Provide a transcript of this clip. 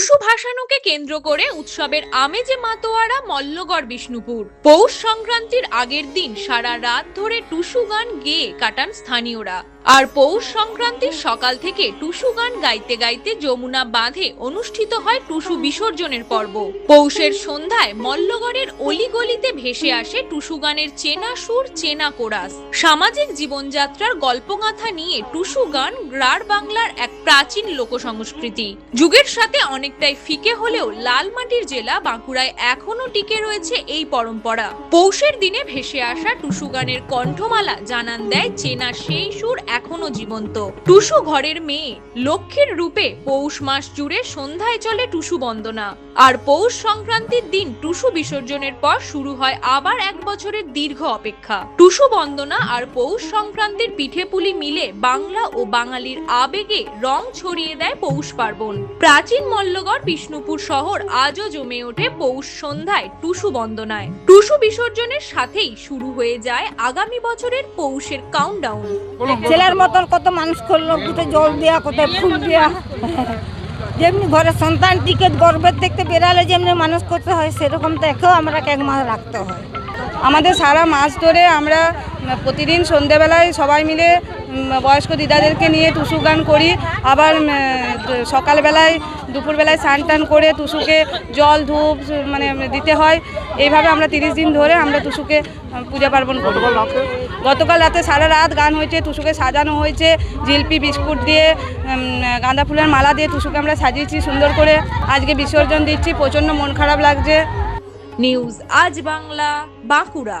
টুসু ভাসানোকে কেন্দ্র করে উৎসবের আমেজে মাতোয়ারা, মল্লগড়, বিষ্ণুপুর। পৌষ সংক্রান্তির আগের দিন সারা রাত ধরে টুসু গান গেয়ে কাটান স্থানীয়রা। আর পৌষ সংক্রান্তির সকাল থেকে টুসু গান গাইতে গাইতে যমুনা বাঁধে অনুষ্ঠিত হয় টুসু বিসর্জনের পর্ব। পৌষের সন্ধ্যায় মল্লগড়ের অলিগলিতে ভেসে আসে টুসু গানের চেনা সুর, চেনা কোরাস। সামাজিক জীবনযাত্রার গল্পগাথা নিয়ে টুসু গান গ্রার বাংলার এক প্রাচীন লোকসংস্কৃতি। যুগের সাথে অনেকটাই ফিকে হলেও লাল মাটির জেলা বাঁকুড়ায় এখনও টিকে রয়েছে এই পরম্পরা। পৌষের দিনে ভেসে আসা টুসু গানের কণ্ঠমালা জানান দেয় চেনা সেই সুর এখনও জীবন্ত। টুসু ঘরের মেয়ে। লক্ষ্মীর রূপে পৌষ মাস জুড়ে সন্ধ্যায় চলে টুসু বন্দনা। আর পৌষ সংক্রান্তির দিন টুসু বিসর্জনের পর শুরু হয় আবার এক বছরের দীর্ঘ অপেক্ষা। টুসু বন্দনা আর পৌষ সংক্রান্তির পিঠেপুলি মিলে বাংলা ও বাঙালির আবেগে রং ছড়িয়ে দেয় পৌষ পার্বণ। প্রাচীন মল্লগড় বিষ্ণুপুর শহর আজও জমে ওঠে পৌষ সন্ধ্যায় টুসু বন্দনায়। টুসু বিসর্জনের সাথেই শুরু হয়ে যায় আগামী বছরের পৌষের কাউন্টডাউন ছেলের মতন কত মানুষ করল, কোথায় জল দেওয়া কোথায় ফুল দেওয়া যেমনি ঘরে সন্তানটিকে গর্বের দেখতে বেরালে যেমনি মানুষ করতে হয়, সেরকম তো একেও আমরা এক মাস রাখতে হয়। আমাদের সারা মাস ধরে আমরা প্রতিদিন সন্ধেবেলায় সবাই মিলে বয়স্ক দিদাদেরকে নিয়ে টুসু গান করি। আবার সকালবেলায় দুপুরবেলায় স্নান টান করে টুসুকে জল ধূপ মানে দিতে হয়। এইভাবে আমরা তিরিশ দিন ধরে আমরা টুসুকে পূজা পার্বণ করি। গতকাল রাতে? সারা রাত গান হয়েছে টুসুকে সাজানো হয়েছে জিলপি বিস্কুট দিয়ে গাঁদা ফুলের মালা দিয়ে টুসুকে আমরা সাজিয়েছি সুন্দর করে। আজকে বিসর্জন দিচ্ছি প্রচণ্ড মন খারাপ লাগছে। নিউজ আজ বাংলা বাঁকুড়া।